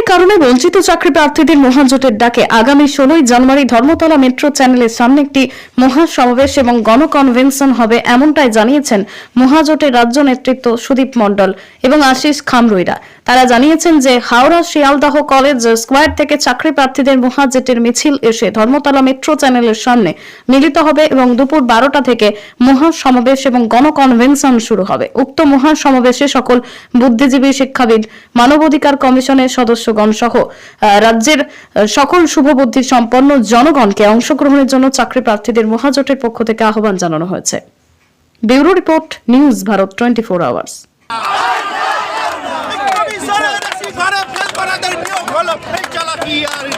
দুর্নীতির কারণে বঞ্চিত চাকরি প্রার্থীদের মহাজোটের ডাকে আগামী ষোলোই জানুয়ারি ধর্মতলা মেট্রো চ্যানেলের সামনে একটি মহাসমাবেশ এবং গণকনভেনশন হবে এমনটাই জানিয়েছেন মহাজোটের রাজ্য নেতৃত্ব সুদীপ মণ্ডল এবং আশিস খামরুইরা। তারা জানিয়েছেন যে হাওড়া শিয়ালদাহ কলেজ স্কোয়ার থেকে চাকরি প্রার্থীদের মহাজেটের মিছিল এসে ধর্মতলা মেট্রো চ্যানেলের সামনে মিলিত হবে এবং দুপুর বারোটা থেকে মহাসমাবেশ এবং গণকনভেনশন শুরু হবে। উক্ত মহাসমাবেশে সকল বুদ্ধিজীবী, শিক্ষাবিদ, মানবাধিকার কমিশনের সদস্যগণ সহ রাজ্যের সকল শুভবুদ্ধি সম্পন্ন জনগণকে অংশগ্রহণের জন্য চাকরি প্রার্থীদের মহাজোটের পক্ষ থেকে আহ্বান জানানো হয়েছে। Bureau report, news Bharat twenty four hours কমিশনের রাশি ঘরে ফেল করাদের নিয়োগ হলো ফেল চালাকি আর না এই আপডেট সিল গাদা গাদা ফেল করার নিয়ম মজাই এই চালাকি আর না এই আপডেট সিল গাদা গাদা ফেল করার নিয়ম মজাই এই চালাকি আর না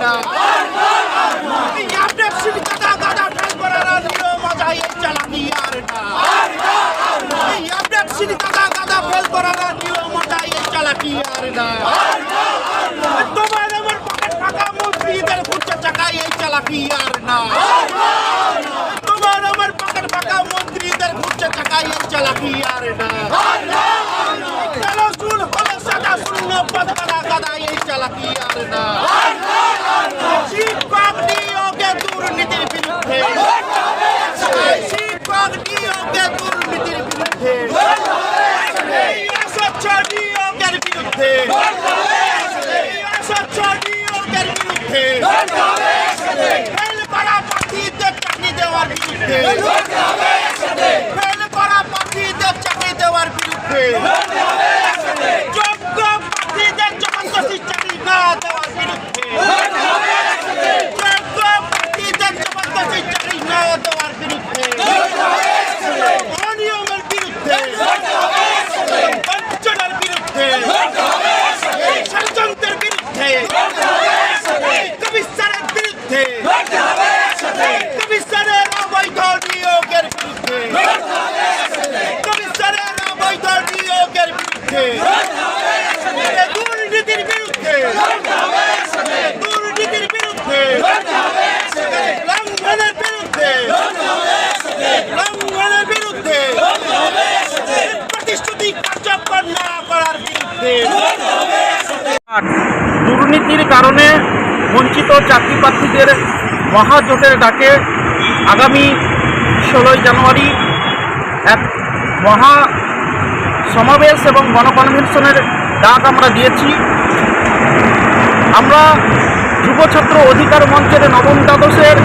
তোমার আমার পকেট ফাঁকা মন্ত্রীদের ঘুরছে চাকাই এই চালাকি আর না তোমার আমার পকেট ফাঁকা মন্ত্রীদের ঘুরছে চাকাই এই চালাকি আর না কালো চুল হলো সাদা শূন্য পদ গাদা গাদা এই চালাকি আর না শিক্ষক নিয়োগে দুর্নীতির বিরুদ্ধে শিক্ষক নিয়োগে দুর্নীতির বিরুদ্ধে এই অস্বচ্ছ অস্বচ্ছ নিয়োগের বিরুদ্ধে। ফেল করা প্রার্থীদের চাকরি দেওয়ার বিরুদ্ধে। ফেল করা দেওয়ার বিরুদ্ধে যোগ্য প্রার্থীদের জবরদস্তি চাকরি না দেওয়ার বিরুদ্ধে যোগ্য প্রার্থীদের জবরদস্তি চাকরি না দেওয়ার বিরুদ্ধে অনিয়মের বিরুদ্ধে বঞ্চনার বিরুদ্ধে ষড়যন্ত্রের বিরুদ্ধে কমিশনের বিরুদ্ধে কমিশনের অবৈধ নিয়োগের বিরুদ্ধে কমিশনের অবৈধ নিয়োগের বিরুদ্ধে। দুর্নীতির বিরুদ্ধে। দুর্নীতির বিরুদ্ধে। লঙ্ঘনের বিরুদ্ধে। লঙ্ঘনের বিরুদ্ধে। প্রতিশ্রুতি কার্যকর না করার বিরুদ্ধে। দুর্নীতির কারণে বঞ্চিত চাকরি প্রার্থীদের মহাজোটের ডাকে আগামী ষোলোই জানুয়ারি এক মহা সমাবেশ এবং গণকনভেনশনের ডাক আমরা দিয়েছি। আমরা যুব ছাত্র অধিকার মঞ্চের নবম দ্বাদশের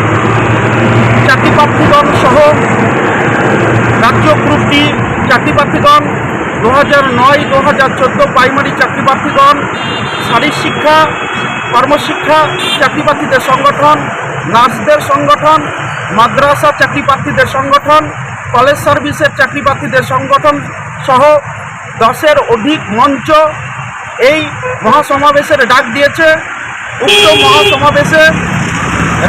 চাকরি প্রার্থীগণ সহ রাজ্য গ্রুপ ডি চাকরি প্রার্থীগণ দু হাজার নয় দু হাজার চোদ্দ প্রাইমারি চাকরি প্রার্থীগণ শারীর শিক্ষা, কর্মশিক্ষা চাকরি প্রার্থীদের সংগঠন, নার্সদের সংগঠন, মাদ্রাসা চাকরি প্রার্থীদের সংগঠন, কলেজ সার্ভিসের চাকরি প্রার্থীদের সংগঠন সহ দশের অধিক মঞ্চ এই মহাসমাবেশের ডাক দিয়েছে। উক্ত মহাসমাবেশে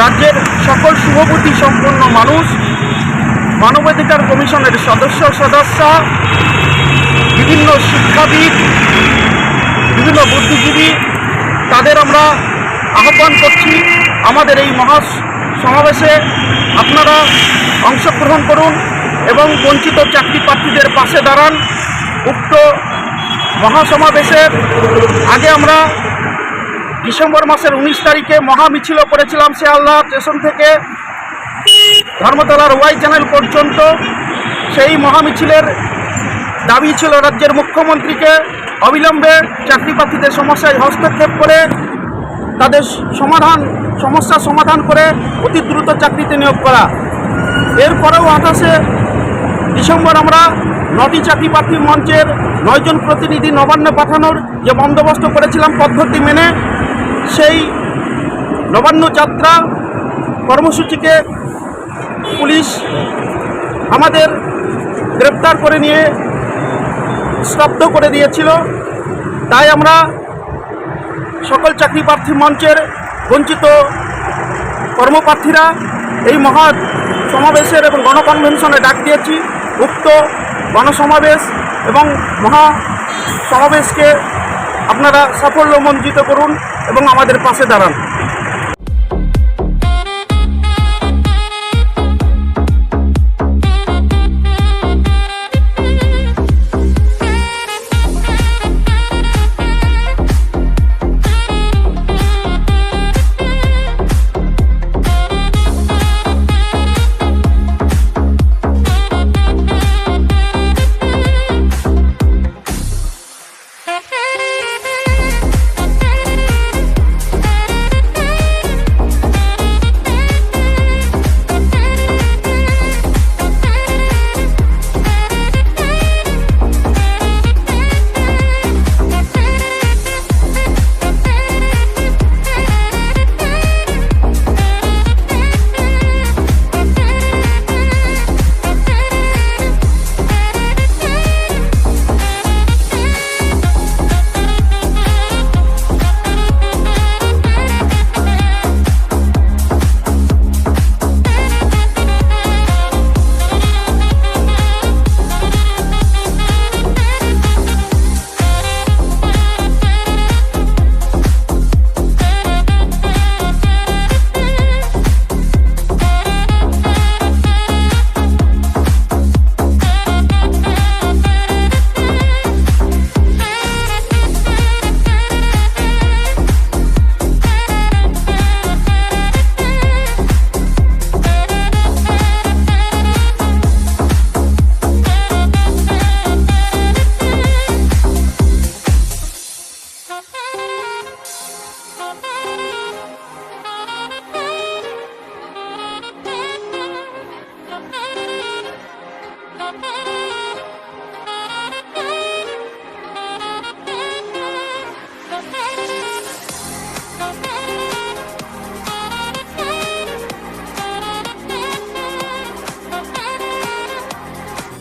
রাজ্যের সকল শুভবুদ্ধি সম্পন্ন মানুষ, মানবাধিকার কমিশনের সদস্য সদস্য, বিভিন্ন শিক্ষাবিদ, বিভিন্ন বুদ্ধিজীবী, তাদের আমরা আহ্বান করছি। আমাদের এই মহা সমাবেশে আপনারা অংশগ্রহণ করুন এবং বঞ্চিত চাকরি প্রার্থীদের পাশে দাঁড়ান। উক্ত মহাসমাবেশের আগে আমরা ডিসেম্বর মাসের উনিশ তারিখে মহা মিছিল করেছিলাম শিয়ালদা স্টেশন থেকে ধর্মতলার ওয়াই চ্যানেল পর্যন্ত। সেই মহামিছিলের দাবি ছিল রাজ্যের মুখ্যমন্ত্রীকে অবিলম্বে চাকরি প্রার্থীদের সমস্যায় হস্তক্ষেপ করে তাদের সমাধান, সমস্যা সমাধান করে অতি দ্রুত চাকরিতে নিয়োগ করা। এরপরেও আঠাশে ডিসেম্বর আমরা নটি চাকরি প্রার্থী মঞ্চের নয়জন প্রতিনিধি নবান্নে পাঠানোর যে বন্দোবস্ত করেছিলাম পদ্ধতি মেনে, সেই নবান্ন যাত্রা কর্মসূচিকে পুলিশ আমাদের গ্রেপ্তার করে নিয়ে স্তব্ধ করে দিয়েছিল। তাই আমরা সকল চাকরি প্রার্থী মঞ্চের বঞ্চিত কর্মপ্রার্থীরা এই মহা সমাবেশের এবং গণকনভেনশনে ডাক দিয়েছি। উক্ত গণসমাবেশ এবং মহা সমাবেশকে আপনারা সাফল্যমঞ্জিত করুন এবং আমাদের পাশে দাঁড়ান।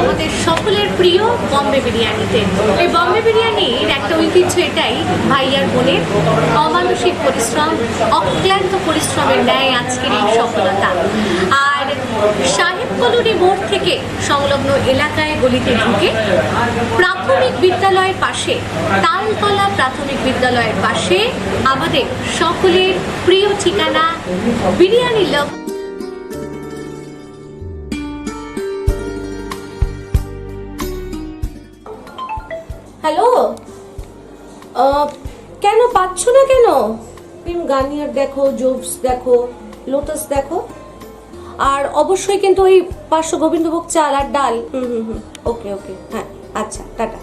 আমাদের সকলের প্রিয় বম্বে বিরিয়ানিতে। এই বম্বে বিরিয়ানির একটা ঐতিহ্য এটাই, ভাইয়ার বোনের অমানসিক পরিশ্রম, অক্লান্ত পরিশ্রমের ন্যায় আজকের এই সফলতা। আর সাহেব কলোনি মোড় থেকে সংলগ্ন এলাকায় গলিতে ঢুকে প্রাথমিক বিদ্যালয়ের পাশে, তালতলা প্রাথমিক বিদ্যালয়ের পাশে আমাদের সকলের প্রিয় ঠিকানা বিরিয়ানি লাভ হ্যালো? কেন পাচ্ছ না কেন? তুমি গার্নিয়ার দেখো জোবস দেখো লোটাস দেখো। আর অবশ্যই কিন্তু ওই পাঁচশো গোবিন্দভোগ চাল আর ডাল। হুম হুম হুম। ওকে ওকে। হ্যাঁ আচ্ছা টাটা।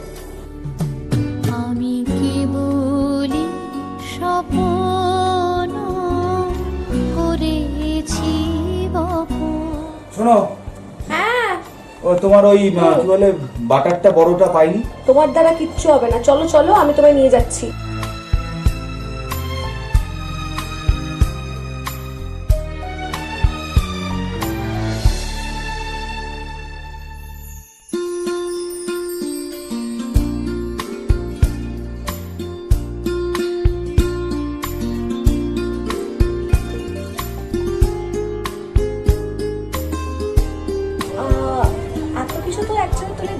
আমি কেবলি স্বপ্ন করেছি শোনো তোমার ওই কি বলে, বাটারটা বড়টা পাইনি? তোমার দ্বারা কিচ্ছু হবে না। চলো চলো, আমি তোমায় নিয়ে যাচ্ছি।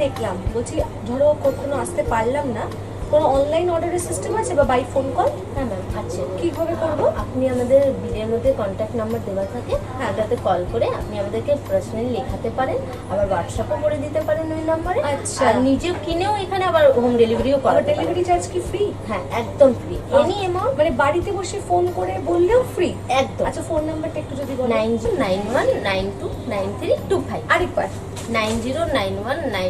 দেখলাম। বলছি ধরো কখনো আসতে পারলাম না। কোনো অনলাইন অর্ডারের সিস্টেম আছে বা বাই ফোন কল হ্যাঁ ম্যাম আছে। কীভাবে করব? আপনি আমাদের বিলের মধ্যে কন্ট্যাক্ট নাম্বার দেওয়া থাকে। হ্যাঁ। ওটাতে কল করে আপনি আমাদেরকে পার্সোনালি লেখাতে পারেন। আবার হোয়াটসঅ্যাপও করে দিতে পারেন ওই নাম্বারে আচ্ছা। নিজেও কিনেও এখানে আবার হোম ডেলিভারিও করা ডেলিভারি চার্জ কি ফ্রি হ্যাঁ একদম ফ্রি এনি অ্যামাউন্ট মানে বাড়িতে বসে ফোন করে বললেও ফ্রি একদম। আচ্ছা ফোন নাম্বারটা একটু যদি বলো। Nine nine one nine two nine three two five আরেকবার। Nine zero nine one nine